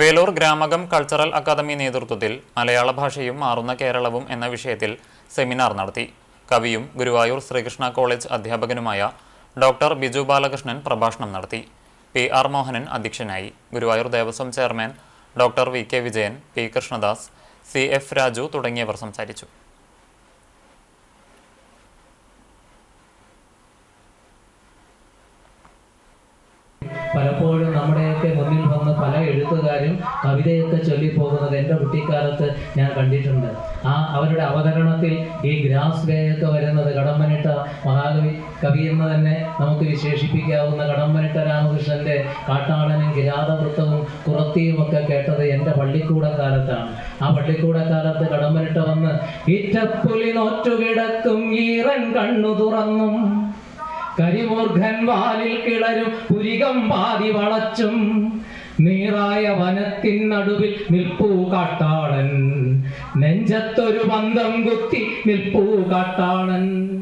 Velur Gramakam cultural academy നേതൃത്വത്തിൽ മലയാള ഭാഷയും മാറുന്ന കേരളവും എന്ന വിഷയത്തിൽ സെമിനാർ നടത്തി. കവിയും ഗുരുവായൂർ ശ്രീകൃഷ്ണ കോളേജ് അധ്യാപകനുമായ ഡോക്ടർ ബിജു ബാലകൃഷ്ണൻ പ്രഭാഷണം നടത്തി. പി ആർ മോഹനൻ അധ്യക്ഷനായി. Guruvayur Devaswom chairman doctor V K Vijayan P Krishnadas C F Raju തുടങ്ങിയവർ സംസാരിച്ചു. പലപ്പോഴും നമ്മുടെയൊക്കെ മുന്നിൽ പല എഴുത്തുകാരും കവിതയൊക്കെ ചൊല്ലിപ്പോകുന്നത് എന്റെ കുട്ടിക്കാലത്ത് ഞാൻ കണ്ടിട്ടുണ്ട്. ആ അവരുടെ അവതരണത്തിൽ ഈ ഗ്രാസ് വേയൊക്കെ വരുന്നത് കടമ്പനിട്ട മഹാകവി കവി എന്ന് തന്നെ നമുക്ക് വിശേഷിപ്പിക്കാവുന്ന കടമ്പനിട്ട രാമകൃഷ്ണന്റെ കാട്ടാളനും കിരാതവൃത്തവും കുറത്തിയും ഒക്കെ കേട്ടത് എന്റെ പള്ളിക്കൂടക്കാലത്താണ്. ആ പള്ളിക്കൂടക്കാലത്ത് കടമ്പനിട്ട വന്ന് ഇറ്റപ്പുലി നോറ്റുകിടക്കും ഈറൻ കണ്ണു തുറന്നും. കരിമൂർഖൻ വാലിൽ കിളരും പുരികം പാതി വളച്ചും. നീറായ വനത്തിൻ നടുവിൽ നിൽപ്പൂ കാട്ടാളൻ. നെഞ്ചത്തൊരു പന്തം കുത്തി നിൽപ്പൂ കാട്ടാളൻ.